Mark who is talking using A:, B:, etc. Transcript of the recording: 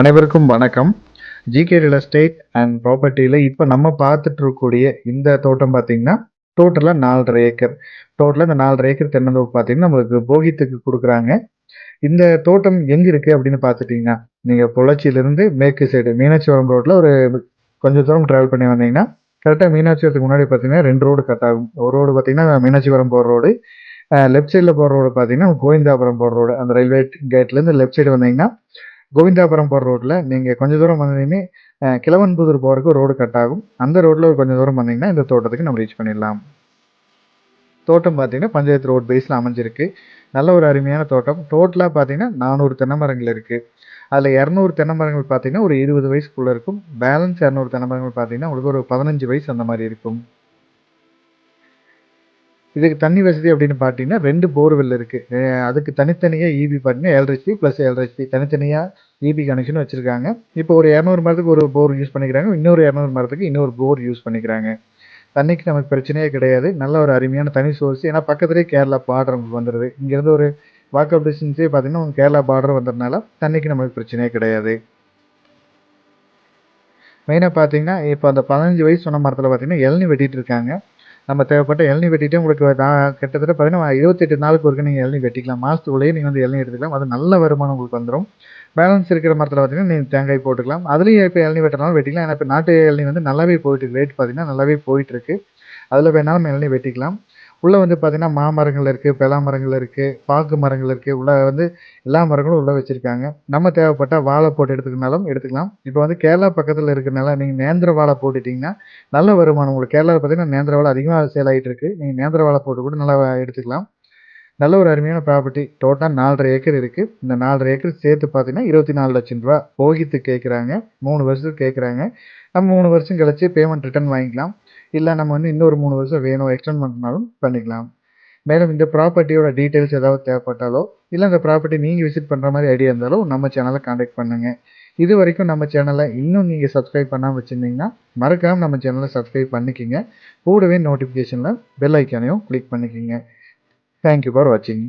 A: அனைவருக்கும் வணக்கம். GK real estate and ப்ராப்பர்ட்டியில் இப்போ நம்ம பார்த்துட்டு இருக்கக்கூடிய இந்த தோட்டம் பார்த்தீங்கன்னா டோட்டலாக நாலரை ஏக்கர். டோட்டலாக இந்த நாலரை ஏக்கர் தென்னந்தோப்பு பார்த்தீங்கன்னா நம்மளுக்கு போகித்துக்கு கொடுக்குறாங்க. இந்த தோட்டம் எங்கே இருக்குது அப்படின்னு பார்த்துட்டிங்கன்னா நீங்கள் பொள்ளாச்சியிலேருந்து மேற்கு சைடு மீனாட்சிபுரம் ரோட்டில் ஒரு கொஞ்சம் தூரம் ட்ராவல் பண்ணி வந்தீங்கன்னா கரெக்டாக மீனாட்சிபுரத்துக்கு முன்னாடி பார்த்தீங்கன்னா ரெண்டு ரோடு கட் ஆகும். ஒரு ரோடு பார்த்தீங்கன்னா மீனாட்சிபுரம் போகிற ரோடு லெஃப்ட் சைடில் போகிற ரோடு பார்த்தீங்கன்னா கோவிந்தாபுரம் போகிற ரோடு அந்த ரயில்வே கேட்லேருந்து லெஃப்ட் சைடு வந்தீங்கன்னா கோவிந்தாபுரம் போகிற ரோட்டில் நீங்கள் கொஞ்சம் தூரம் வந்தீங்கன்னா கிழவன்புதூர் போகிறதுக்கு ரோடு கட் ஆகும். அந்த ரோட்டில் ஒரு கொஞ்சம் தூரம் வந்தீங்கன்னா இந்த தோட்டத்துக்கு நம்ம ரீச் பண்ணிடலாம். தோட்டம் பார்த்தீங்கன்னா பஞ்சாயத்து ரோட் பேஸில் அமைஞ்சிருக்கு. நல்ல ஒரு அருமையான தோட்டம். டோட்டலாக பார்த்தீங்கன்னா நானூறு தென்னை மரங்கள் இருக்குது அதில் இரநூறு தென்னை மரங்கள் பார்த்தீங்கன்னா ஒரு இருபது வயசுக்குள்ளே இருக்கும். பேலன்ஸ் இரநூறு தென்னை மரங்கள் பார்த்தீங்கன்னா உங்களுக்கு ஒரு பதினஞ்சு வயசு அந்த மாதிரி இருக்கும். இதுக்கு தண்ணி வசதி அப்படின்னு பார்த்தீங்கன்னா ரெண்டு போர்வெல் இருக்குது அதுக்கு தனித்தனியாக இபி பார்த்தீங்கன்னா எல்ஹெச்பி ப்ளஸ் எல்ஹெச்பி தனித்தனியாக ஈபி கனெக்ஷன் வச்சுருக்காங்க. இப்போ ஒரு இரநூறு மரத்துக்கு ஒரு போர் யூஸ் பண்ணிக்கிறாங்க. இன்னொரு இரநூறு மரத்துக்கு இன்னொரு போர் யூஸ் பண்ணிக்கிறாங்க. தண்ணிக்கு நமக்கு பிரச்சனையே கிடையாது. நல்ல ஒரு அருமையான தனி சோர்ஸ் ஏன்னா பக்கத்துலேயே கேரளா பார்டர் உங்களுக்கு வந்துடுது இங்கேருந்து ஒரு வாக்கப் டிஸ்டன்ஸே பார்த்தீங்கன்னா உங்களுக்கு கேரளா பார்டர் வந்ததுனால தண்ணிக்கு நமக்கு பிரச்சனையே கிடையாது. மெயினாக பார்த்தீங்கன்னா இப்போ அந்த பதினஞ்சு வயசு சொன்ன மரத்தில் பார்த்தீங்கன்னா இளநி வெட்டிகிட்டு இருக்காங்க. நம்ம தேவைப்பட்ட இளநி வெட்டிட்டு உங்களுக்கு கிட்டத்தட்ட பார்த்தீங்கன்னா இருபத்தெட்டு நாளுக்கு ஒருக்க நீங்கள் இளநி வெட்டிக்கலாம். மாதத்துக்குள்ளேயே நீங்கள் வந்து இளநி எடுத்துக்கலாம். அது நல்ல வருமானம் உங்களுக்கு வந்துடும் பேலன்ஸ் இருக்கிற மரத்தில் பார்த்தீங்கன்னா நீங்கள் தேங்காய் போட்டுக்கலாம். அதுலேயும் இப்போ இளநி வெட்டினாலும் வெட்டிக்கலாம். ஏன்னா இப்போ நாட்டு இளநி வந்து நல்லாவே போயிட்டு ரேட் பார்த்தீங்கன்னா நல்லாவே போயிட்டுருக்கு அதில் வேணாலும் இளநி வெட்டிக்கலாம். உள்ளே வந்து பார்த்தீங்கன்னா மாமரங்கள் இருக்குது பலா மரங்கள் இருக்குது பாக்கு மரங்கள் இருக்குது உள்ளே வந்து எல்லா மரங்களும் உள்ளே வச்சுருக்காங்க. நம்ம தேவைப்பட்டால் வாழை போட்டு எடுத்துக்கினாலும் எடுத்துக்கலாம். இப்போ வந்து கேரளா பக்கத்தில் இருக்கிறனால நீங்கள் நேந்திர வாழை போட்டுட்டிங்கன்னா நல்ல வருமானம். உங்களுக்கு கேரளாவில் பார்த்தீங்கன்னா நேந்திர வாழை அதிகமாக சேல் ஆகிட்டு இருக்குது நீங்கள் நேந்திர வாழை போட்டு கூட நல்லா எடுத்துக்கலாம். நல்ல ஒரு அருமையான ப்ராப்பர்ட்டி டோட்டலாக நாலரை ஏக்கர் இருக்குது இந்த நாலரை ஏக்கர் சேர்த்து பார்த்தீங்கன்னா இருபத்தி நாலு லட்சம் ரூபா. போகித்து கேட்குறாங்க மூணு வருஷத்துக்கு கேட்குறாங்க நம்ம மூணு வருஷம் கழிச்சு பேமெண்ட் ரிட்டர்ன் வாங்கிக்கலாம். இல்லை நம்ம வந்து இன்னொரு மூணு வருஷம் வேணும் எக்ஸ்டெண்ட் பண்ணாலும் பண்ணிக்கலாம். மேலும் இந்த ப்ராப்பர்ட்டியோட டீட்டெயில்ஸ் ஏதாவது தேவைப்பட்டாலோ இல்லை இந்த ப்ராப்பர்ட்டி நீங்கள் விசிட் பண்ணுற மாதிரி ஐடியா இருந்தாலோ நம்ம சேனலை காண்டாக்ட் பண்ணுங்கள் இது வரைக்கும் நம்ம சேனலை இன்னும் நீங்கள் சப்ஸ்கிரைப் பண்ணாமல் வச்சுருந்தீங்கன்னா மறக்காமல் நம்ம சேனலை சப்ஸ்கிரைப் பண்ணிக்கிங்க. கூடவே நோட்டிஃபிகேஷனில் பெல் ஐக்கானையும் கிளிக் பண்ணிக்கிங்க. தேங்க்யூ ஃபார் வாட்சிங்